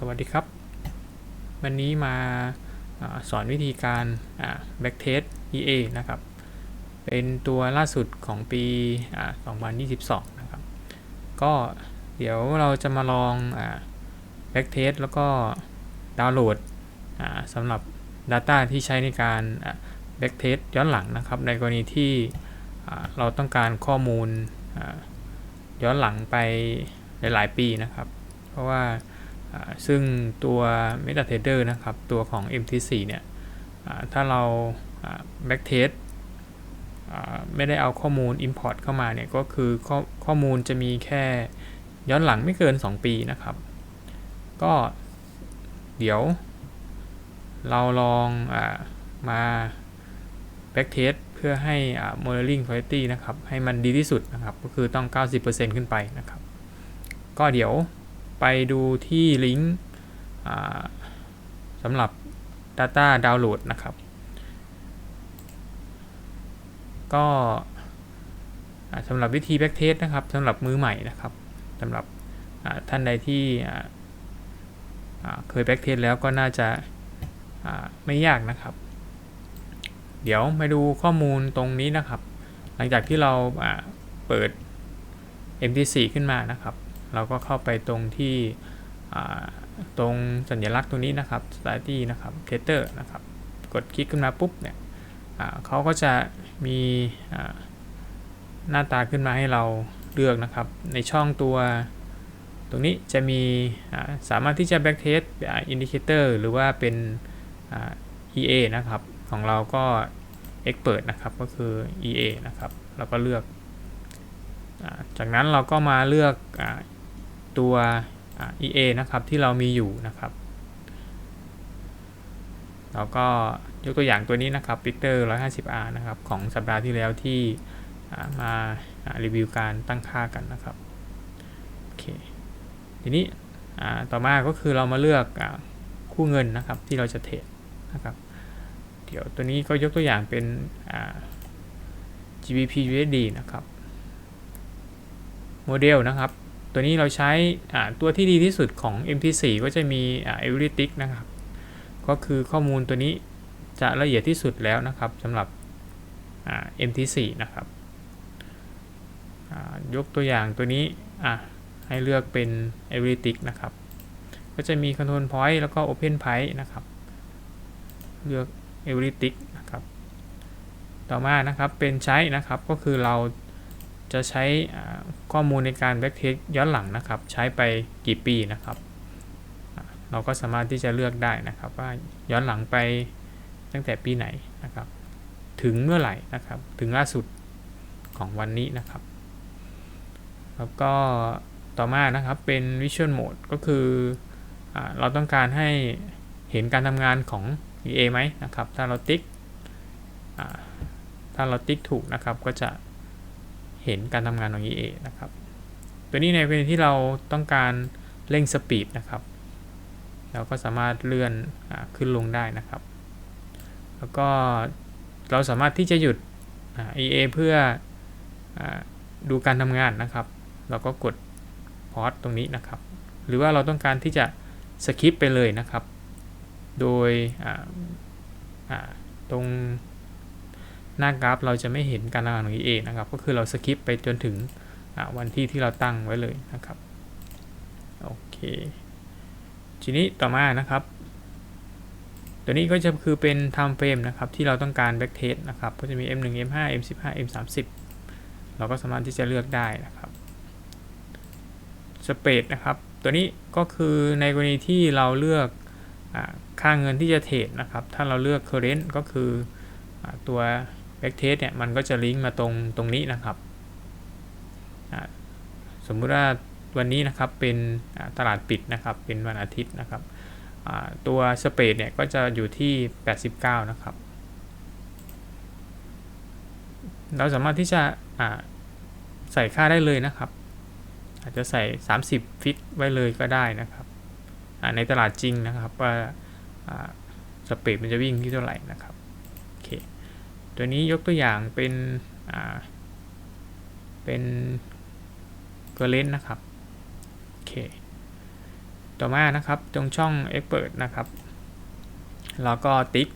สวัสดีครับ วันนี้มาอาสอนวิธีการ backtest EA นะครับ เป็นตัวล่าสุดของปีอ่า2022 นะครับ ก็เดี๋ยวเราจะมาลอง backtest แล้วก็ดาวน์โหลดสำหรับ Data ที่ใช้ในการ backtest ย้อนหลังนะครับ ในกรณีที่เราต้องการข้อมูลย้อนหลังไปหลาย ๆ ปีนะครับ เพราะว่า ซึ่งตัว MetaTrader นะครับ ตัวของ MT4 เนี่ยถ้าเรา backtest ไม่ได้เอาข้อมูล import เข้ามาเนี่ย ก็คือข้อข้อมูลจะมีแค่ย้อนหลังไม่เกิน 2 ปีนะครับ ก็เดี๋ยว เราลองอามา backtest เพื่อให้ modeling quality นะครับ ให้มันดีที่สุดนะครับ ก็คือต้อง 90%ขึ้นไปนะครับ ก็เดี๋ยว ไปดูที่ลิงก์สำหรับ Data Download นะครับ ก็สำหรับวิธี backtest นะครับสำหรับมือใหม่นะครับสำหรับท่านใดที่เคย backtest แล้วก็น่าจะไม่ยากนะครับ เดี๋ยวมาดูข้อมูลตรงนี้นะครับ หลังจากที่เราอ่าเปิด MT4 ขึ้นมานะครับ เราก็เข้าไปตรงที่ตรงสัญลักษณ์ตรงนี้นะครับ Strategy นะครับ Tester นะครับ กดคลิกขึ้นมาปุ๊บเนี่ยเขาก็จะมีหน้าตาขึ้นมาให้เราเลือกนะครับ ในช่องตัวตรงนี้จะมีสามารถที่จะ backtest อ่า indicator หรือว่าเป็นอ่า EA นะครับ ของเราก็ expert นะครับ ก็คือ EA นะครับแล้วก็เลือกอจากนั้นเราก็มาเลือกอ ตัว EA นะครับที่เรามีอยู่นะครับเราก็ยกตัวอย่างตัวนี้นะครับ Victor 150R นะครับของสัปดาห์ที่แล้วที่มารีวิวการตั้งค่ากันนะครับโอเคทีนี้ต่อมาก็คือเรามาเลือกอคู่เงินนะครับที่เราจะเทรดนะครับ เดี๋ยวตัวนี้ก็ยกตัวอย่างเป็น GBP USD นะครับ โมเดลนะครับ ตัวนี้เราใช้ตัวที่ดีที่สุดของ MT4 ก็จะมีอ่า Everytick นะครับ ก็คือข้อมูลตัวนี้จะละเอียดที่สุดแล้วนะครับสำหรับ MT4 นะครับยกตัวอย่างตัวนี้ให้เลือกเป็น Everytick นะครับ ก็จะมี Control Point แล้วก็ Open Point นะครับ เลือก Everytick นะครับ ต่อมานะครับเป็นใช้นะครับก็คือเรา จะใช้ข้อมูลในการ backtest ย้อนหลังนะครับ ใช้ไปกี่ปีนะครับ เราก็สามารถที่จะเลือกได้นะครับ ว่าย้อนหลังไปตั้งแต่ปีไหนนะครับ ถึงเมื่อไหร่นะครับ ถึงล่าสุดของวันนี้นะครับ แล้วก็ต่อมานะครับเป็น Visual Mode ก็คืออเราต้องการให้เห็นการทำงานของ EA ไหมนะครับ ถ้าเราติ๊กถ้าเราติ๊กถูกนะครับก็จะ เห็นการทำงานของ EA นะครับ ตัวนี้ในกรณีที่เราต้องการเร่งสปีดนะครับ เราก็สามารถเลื่อนอขึ้นลงได้นะครับ แล้วก็เราสามารถที่จะหยุด EA เพื่ออดูการทำงานนะครับ เราก็กดพอสตรงนี้นะครับ หรือว่าเราต้องการที่จะสคิปไปเลยนะครับ โดยตรง หน้ากราฟเราจะไม่เห็นการทำงานของ EA นะครับ ก็คือเราสคิปไปจนถึงวันที่ที่เราตั้งไว้เลยนะครับ โอเค ทีนี้ต่อมานะครับ ตัวนี้ก็จะคือเป็น time frame นะครับที่เราต้องการ backtest นะครับ ก็จะมี M1 M5 M15 M30 เราก็สามารถที่จะเลือกได้นะครับ spread นะครับ ตัวนี้ก็คือในกรณีที่เราเลือกอค่าเงินที่จะเทรดนะครับ ถ้าเราเลือก current ก็คืออตัว backtest เนี่ยมันก็จะลิงก์มาตรงตรงนี้นะครับ สมมุติว่าวันนี้นะครับเป็นตลาดปิดนะครับ เป็นวันอาทิตย์นะครับ ตัวสเปดเนี่ยก็จะอยู่ที่ 89 นะครับ เราสามารถที่จะใส่ค่าได้เลยนะครับ อาจจะใส่ 30 ฟิกไว้เลยก็ได้นะครับ ในตลาดจริงนะครับว่าสเปดมันจะวิ่งที่เท่าไหร่นะครับ ตัวนี้ยกตัวอย่างเป็นเป็นเกเลนนะครับโอเคต่อมานะครับตรงช่อง expert นะครับ แล้วก็ติ๊ก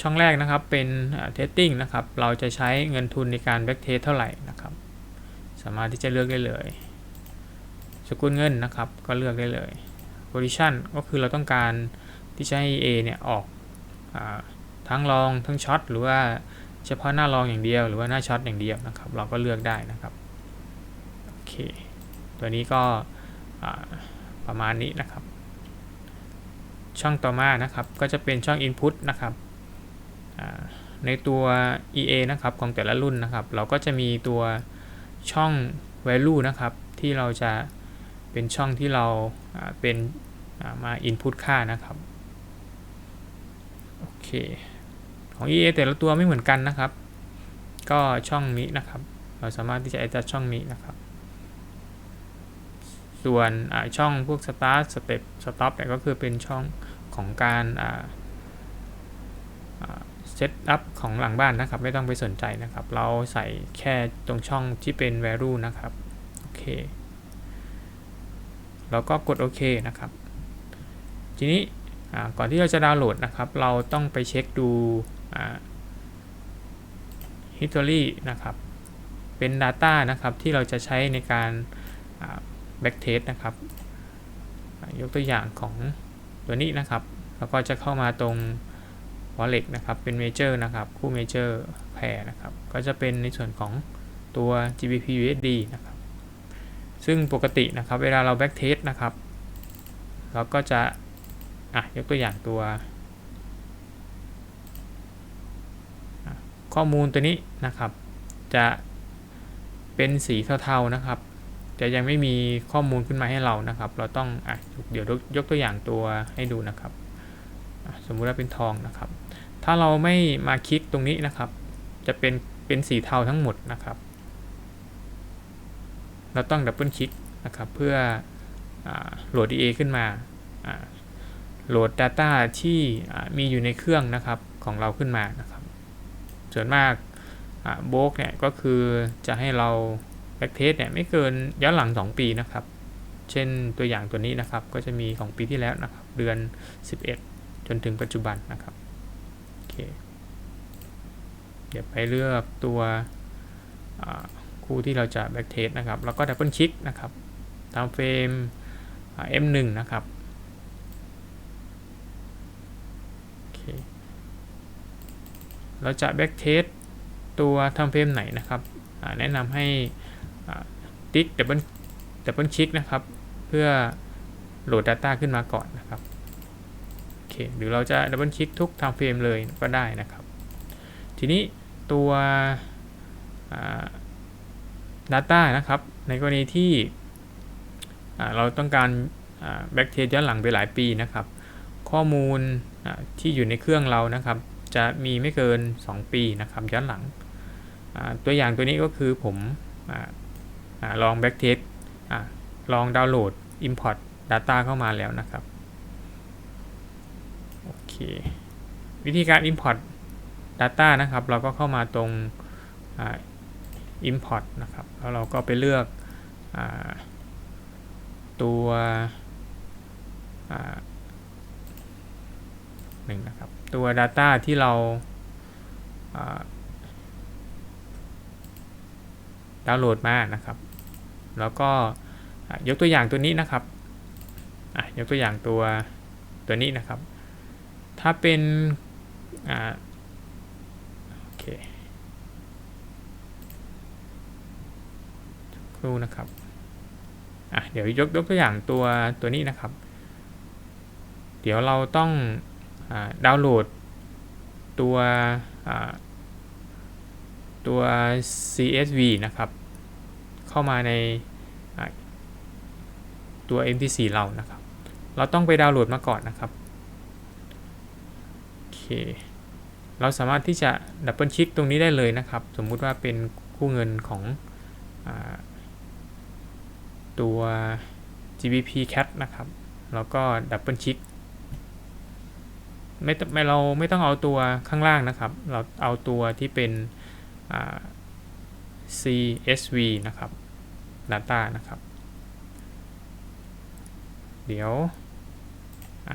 ช่องแรกนะครับเป็น testing นะครับ เราจะใช้เงินทุนในการ back test เท่าไหร่นะครับ สามารถที่จะเลือกได้เลย สกุลเงินนะครับก็เลือกได้เลย position ก็คือเราต้องการที่จะให้ A เนี่ยออกอ ทั้งลองทั้งช็อตหรือว่าเฉพาะหน้าลองอย่างเดียว หรือว่าหน้าช็อตอย่างเดียวนะครับ เราก็เลือกได้นะครับโอเคตัวนี้ก็ประมาณนี้นะครับ ช่องต่อมานะครับก็จะเป็นช่อง Input นะครับในตัว EA นะครับของแต่ละรุ่นนะครับ เราก็จะมีตัวช่อง value นะครับ ที่เราจะเป็นช่องที่เราเป็นมา input ค่านะครับ โอเค ของ EA แต่ละตัวไม่เหมือนกันนะครับ ก็ช่องนี้นะครับ เราสามารถที่จะ adjust ช่องนี้นะครับ ส่วนช่องพวก start step stop เนี่ยก็คือเป็นช่องของการเซตอัพของหลังบ้านนะครับ ไม่ต้องไปสนใจนะครับ เราใส่แค่ตรงช่องที่เป็น value นะครับ โอเค แล้วก็กดโอเคนะครับ ทีนี้ก่อนที่เราจะดาวน์โหลดนะครับ เราต้องไปเช็คดู history นะครับ เป็น Data นะครับที่เราจะใช้ในการ backtest นะครับ ยกตัวอย่างของตัวนี้นะครับ แล้วก็จะเข้ามาตรง wallet นะครับ เป็น major นะครับ คู่ major pair นะครับ ก็จะเป็นในส่วนของตัว GBP USD นะครับ ซึ่งปกตินะครับ เวลาเรา backtest นะครับ เราก็จะอะยกตัวอย่างตัว ข้อมูลตัวนี้นะครับ จะเป็นสีเทาๆนะครับ จะยังไม่มีข้อมูลขึ้นมาให้เรานะครับ เราต้องอเดี๋ยวยกตัวอย่างตัวให้ดูนะครับ สมมุติว่าเป็นทองนะครับ ถ้าเราไม่มาคลิกตรงนี้นะครับ จะเป็นเป็นสีเทาทั้งหมดนะครับ เราต้องดับเบิลคลิกนะครับ เพื่อโหลด DA ขึ้นมาโหลด Data ที่มีอยู่ในเครื่องนะครับของเราขึ้นมานะครับ ส่วนมากโบกเนี่ยก็คือจะให้เราแบ็กเทสเนี่ยไม่เกินย้อนหลัง 2 ปีนะครับ เช่นตัวอย่างตัวนี้นะครับ ก็จะมีของปีที่แล้วนะครับ เดือน 11 จนถึงปัจจุบันนะครับโอเคเดี๋ยวไปเลือกตัวคู่ที่เราจะแบ็กเทสนะครับ แล้วก็ดับเบิลคลิกนะครับตามเฟรม M1 นะครับ โอเค เราจะแบ็กเทสตัวทำเฟรมไหนนะครับ แนะนำให้ติ๊กดับเบิลดับเบิลคลิกนะครับ เพื่อโหลด Data ขึ้นมาก่อนนะครับโอเคหรือเราจะดับเบิลคลิกทุกทำเฟรมเลยก็ได้นะครับ ทีนี้ตัว Data นะครับ ในกรณีที่เราต้องการแบ็กเทสย้อนหลังไปหลายปีนะครับ ข้อมูลที่อยู่ในเครื่องเรานะครับ จะมีไม่เกิน 2 ปีนะครับย้อนหลัง ตัวอย่างตัวนี้ก็คือผมลอง backtest ลองดาวน์โหลด import data เข้ามาแล้วนะครับ โอเค วิธีการ import data นะครับ เราก็เข้ามาตรง import นะครับ แล้วเราก็ไปเลือกอตัวหนึ่งนะครับ ตัว data ที่เราดาวน์โหลดมานะครับ แล้วก็ยกตัวอย่างตัวนี้นะครับยกตัวอย่างตัวตัวนี้นะครับ ถ้าเป็นโอเคครูนะครับเดี๋ยวยกยกตัวอย่างตัวตัวนี้นะครับ เดี๋ยวเราต้อง ดาวน์โหลดตัวตัว CSV นะครับ เข้ามาในตัว MP4 เรานะครับ เราต้องไปดาวน์โหลดมาก่อนนะครับโอเคเราสามารถที่จะดับเบิลคลิกตรงนี้ได้เลยนะครับ สมมุติว่าเป็นคู่เงินของอตัว GBP Cat นะครับ แล้วก็ดับเบิลคลิก ไม่ไม่เราไม่ต้องเอาตัวข้างล่างนะครับ เราเอาตัวที่เป็น CSV นะครับ Data นะครับ เดี๋ยวอ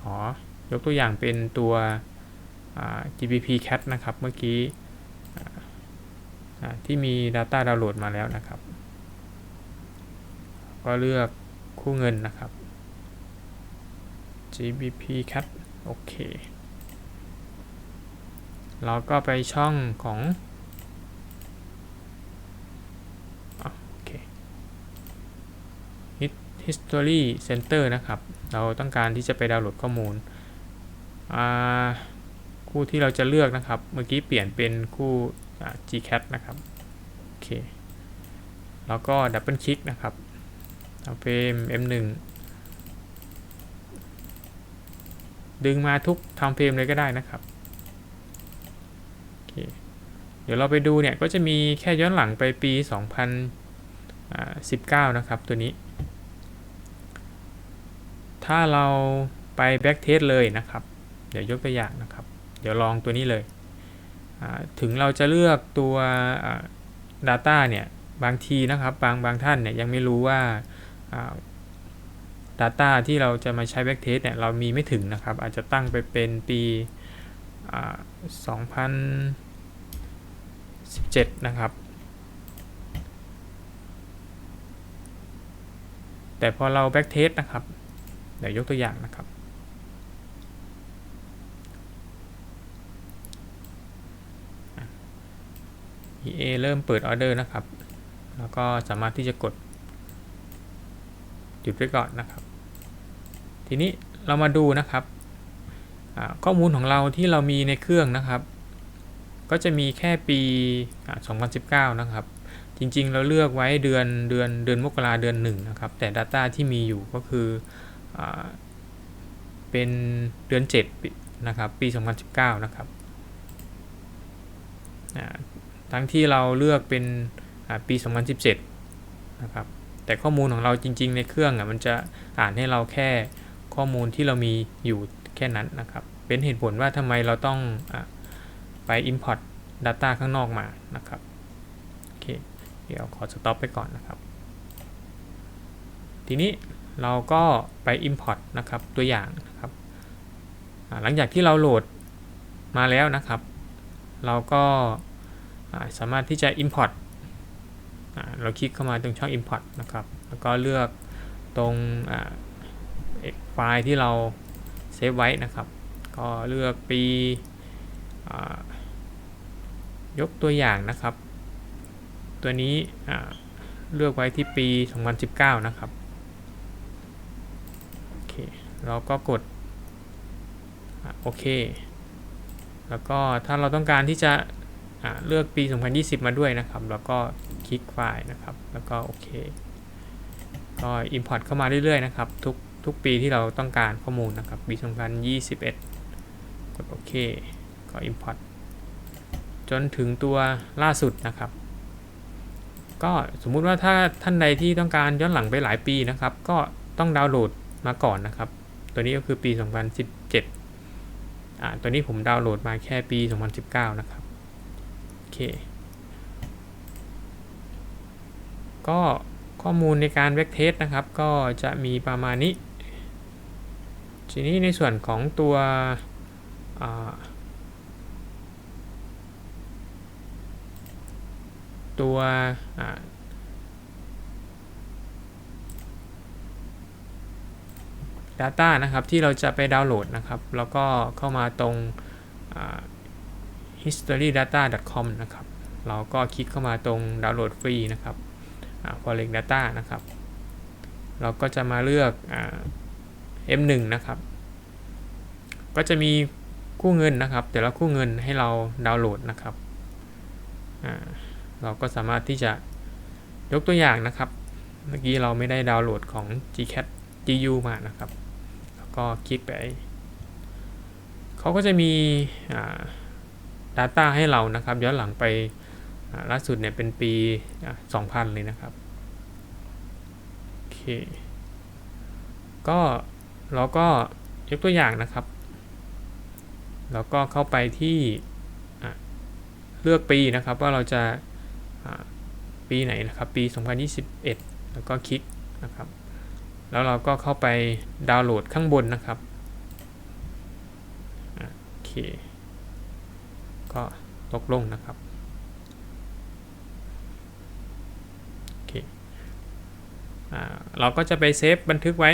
ขอยกตัวอย่างเป็นตัว GPP cat นะครับ เมื่อกี้ที่มี Data ดาวน์โหลดมาแล้วนะครับ ก็เลือกคู่เงินนะครับ GBP cat โอเค เราก็ไปช่องของโอเค His- History Center นะครับ เราต้องการที่จะไปดาวน์โหลดข้อมูลอ่าคู่ที่เราจะเลือกนะครับ เมื่อกี้เปลี่ยนเป็นคู่ gcat นะครับโอเค แล้วก็ดับเบิลคลิกนะครับทำเฟรม m1 ดึงมาทุกทำเฟรมเลยก็ได้นะครับเเดี๋ยวเราไปดูเนี่ยก็จะมีแค่ย้อนหลังไปปี 2019 นะครับตัวนี้ ถ้าเราไปแบ็กเทสเลยนะครับ เดี๋ยวยกตัวอย่างนะครับ เดี๋ยวลองตัวนี้เลย ถึงเราจะเลือกตัว Data เนี่ยบางทีนะครับ บางบางท่านเนี่ยยังไม่รู้ว่า Data ที่เราจะมาใช้ Backtest เนี่ยเรามีไม่ถึงนะครับ อาจจะตั้งไปเป็นปีอ่า2017 นะครับ แต่พอเรา Backtest นะครับ เดี๋ยวยกตัวอย่างนะครับ EA เริ่มเปิดออเดอร์นะครับ แล้วก็สามารถที่จะกด ยุดไว้ก่อนนะครับ ทีนี้เรามาดูนะครับ ข้อมูลของเราที่เรามีในเครื่องนะครับ ก็จะมีแค่ปีอ่า2019 นะครับ จริงๆ เราเลือกไว้เดือนเดือนเดือนมกราเดือนหนึ่งนะครับ แต่ Data ที่มีอยู่ก็คืออเป็นเดือน7นะครับ ปี 2019 นะครับทั้งที่เราเลือกเป็นอ่าปี 2017 นะครับ แต่ข้อมูลของเราจริง ๆ ในเครื่องอะมันจะอ่านให้เราแค่ข้อมูลที่เรามีอยู่แค่นั้นนะครับ เป็นเหตุผลว่าทำไมเราต้องอไป Import Data ข้างนอกมานะครับโอเคเดี๋ยวขอสต็อปไปก่อนนะครับ ทีนี้เราก็ไป Import นะครับตัวอย่างนะครับหลังจากที่เราโหลดมาแล้วนะครับ เราก็สามารถที่จะ Import เราคลิกเข้ามาตรงช่อง Import นะครับ แล้วก็เลือกตรงไฟล์ที่เราเซฟไว้นะครับ ก็เลือกปีอยกตัวอย่างนะครับ ตัวนี้เลือกไว้ที่ปี 2019 นะครับ โอเค เราก็กดอโอเค แล้วก็ถ้าเราต้องการที่จะ เลือกปี 2020 มาด้วยนะครับ แล้วก็คลิกไฟล์นะครับ แล้วก็โอเคก็ Import เข้ามาเรื่อยๆนะครับ ทุกทุกปีที่เราต้องการข้อมูลนะครับ ปี 2021 กดโอเค ก็ Import จนถึงตัวล่าสุดนะครับ ก็สมมุติว่าถ้าท่านใดที่ต้องการย้อนหลังไปหลายปีนะครับ ก็ต้องดาวน์โหลดมาก่อนนะครับ ตัวนี้ก็คือปี 2017อ่าตัวนี้ผมดาวน์โหลดมาแค่ปี 2019 นะครับ เค ก็ข้อมูลในการแบ็กเทสนะครับ ก็จะมีประมาณนี้ ทีนี้ในส่วนของตัวตัวอ่า Data นะครับที่เราจะไปดาวน์โหลดนะครับ แล้วก็เข้ามาตรง historydata.com นะครับ เราก็คลิกเข้ามาตรงดาวน์โหลดฟรีนะครับ forex data นะครับ เราก็จะมาเลือกอ M1 นะครับ ก็จะมีคู่เงินนะครับ แต่ละคู่เงินให้เราดาวน์โหลดนะครับ เราก็สามารถที่จะยกตัวอย่างนะครับ เมื่อกี้เราไม่ได้ดาวน์โหลดของ gcat gu มานะครับ แล้วก็คลิกไป เขาก็จะมีอ่า Data ให้เรานะครับย้อนหลังไปล่าสุดเนี่ยเป็นปีอ่า2000 เลยนะครับโอเคก็เราก็ยกตัวอย่างนะครับเราก็เข้าไปที่เลือกปีนะครับว่าเราจะปีไหนนะครับปี 2021 แล้วก็คลิกนะครับ แล้วเราก็เข้าไปดาวน์โหลดข้างบนนะครับโอเค ก็ตกลงนะครับโอเคเราก็จะไปเซฟบันทึกไว้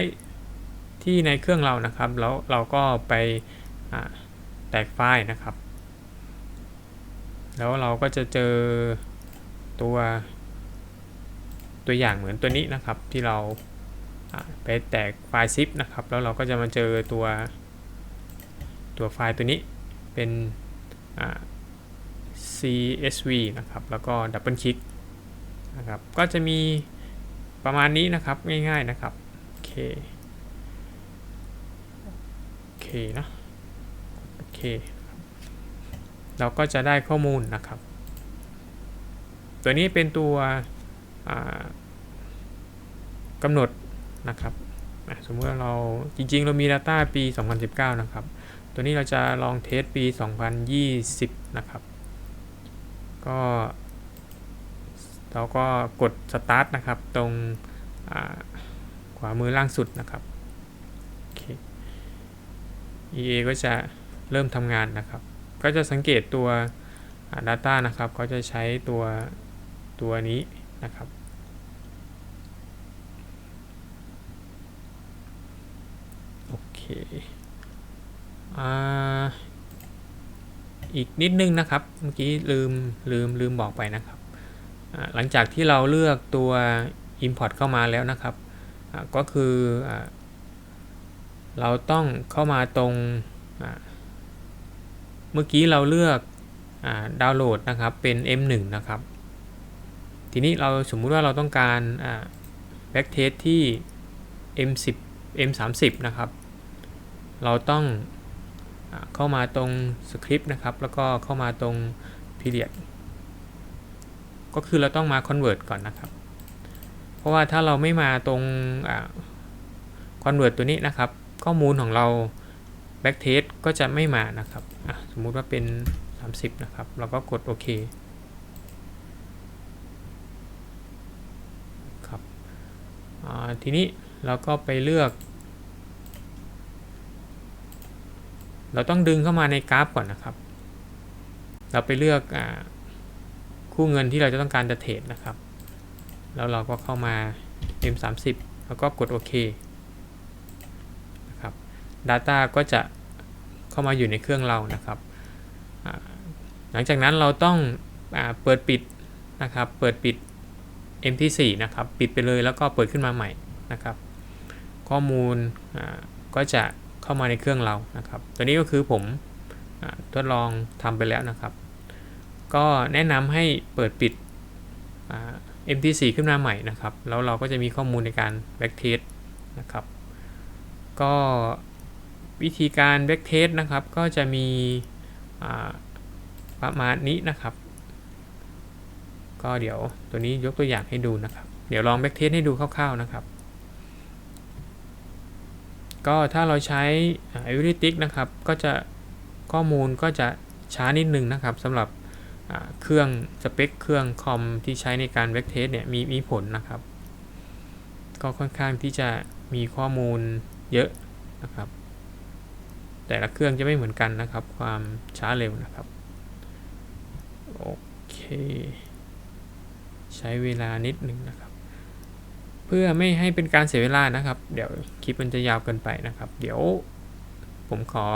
ที่ในเครื่องเรานะครับ แล้วเราก็ไปแตกไฟล์นะครับ แล้วเราก็จะเจอตัวตัวอย่างเหมือนตัวนี้นะครับที่เราไปแตกไฟล์ zip นะครับ แล้วเราก็จะมาเจอตัวตัวไฟล์ตัวนี้เป็น CSV นะครับ แล้วก็ดับเบิลคลิกนะครับ ก็จะมีประมาณนี้นะครับ ง่าย ๆ นะครับ โอเค โอเคนะโอเค เราก็จะได้ข้อมูลนะครับ ตัวนี้เป็นตัวกำหนดนะครับสมมติว่าเราจริง ๆ เรามี Data ปี 2019 นะครับ ตัวนี้เราจะลองเทสปี 2020 นะครับ ก็เราก็กด start นะครับ ตรงขวามือล่างสุดนะครับโอเค EA ก็จะเริ่มทำงานนะครับ ก็จะสังเกตตัว Data นะครับเขาจะใช้ตัวตัวนี้นะครับ โอเค อ่า อีกนิดนึงนะครับ เมื่อกี้ลืมลืมลืมบอกไปนะครับ หลังจากที่เราเลือกตัว Import เข้ามาแล้วนะครับ ก็คืออเราต้องเข้ามาตรง เมื่อกี้เราเลือกอดาวน์โหลดนะครับเป็น M1 นะครับ ทีนี้เราสมมุติว่าเราต้องการแบ็กเทสที่ M10 M30 นะครับ เราต้อง เข้ามาตรงสคริปต์นะครับ แล้วก็เข้ามาตรง period ก็คือเราต้องมา convert ก่อนนะครับ เพราะว่าถ้าเราไม่มาตรงอ่า convert ตัวนี้นะครับ ข้อมูลของเรา backtest ก็จะไม่มานะครับสมมุติว่าเป็น 30 นะครับ เราก็กดโอเคครับทีนี้เราก็ไปเลือก เราต้องดึงเข้ามาในกราฟก่อนนะครับ เราไปเลือกอคู่เงินที่เราจะต้องการจะเทรดนะครับ แล้วเราก็เข้ามา M30 แล้วก็กดโอเคนะครับ Data ก็จะเข้ามาอยู่ในเครื่องเรานะครับ หลังจากนั้นเราต้องอเปิดปิดนะครับ เปิดปิด MT4 นะครับ ปิดไปเลยแล้วก็เปิดขึ้นมาใหม่นะครับ ข้อมูลก็จะ เข้ามาในเครื่องเรานะครับ ตัวนี้ก็คือผมอทดลองทำไปแล้วนะครับ ก็แนะนำให้เปิดปิด MT4 ขึ้นมาใหม่นะครับ แล้วเราก็จะมีข้อมูลในการ backtest นะครับ ก็วิธีการ backtest นะครับ ก็จะมีประมาณนี้นะครับ ก็เดี๋ยวตัวนี้ยกตัวอย่างให้ดูนะครับ เดี๋ยวลอง backtest ให้ดูคร่าวๆนะครับ ก็ถ้าเราใช้ a v e r y t i c นะครับ ก็จะข้อมูลก็จะช้านิดนึงนะครับสำหรับเครื่องสเปคเครื่องคอมที่ใช้ในการ backtest เนี่ยมีมีผลนะครับ ก็ค่อนข้างที่จะมีข้อมูลเยอะนะครับ แต่ละเครื่องจะไม่เหมือนกันนะครับ ความช้าเร็วนะครับ โอเค ใช้เวลานิดหนึ่งนะครับ เพื่อไม่ให้เป็นการเสียเวลานะครับ เดี๋ยวคลิปมันจะยาวเกินไปนะครับ เดี๋ยวผมขอ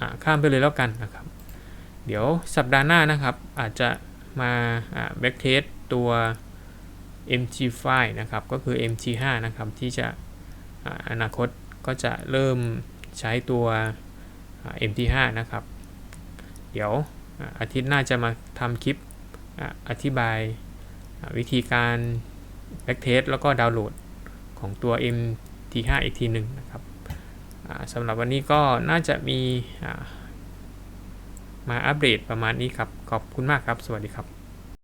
อข้ามไปเลยแล้วกันนะครับ เดี๋ยวสัปดาห์หน้านะครับ อาจจะมาแบ็กเทสตัว MG5 นะครับ ก็คือ MG5 นะครับ ที่จะอนาคตก็จะเริ่มใช้ตัว MT5 นะครับ เดี๋ยวอาทิตย์หน้าจะมาทำคลิปอธิบายวิธีการ แบ็กเทสแล้วก็ดาวน์โหลดของตัว MT5 อีกทีหนึ่งนะครับสำหรับวันนี้ก็น่าจะมีมาอัปเดตประมาณนี้ครับ ขอบคุณมากครับ สวัสดีครับ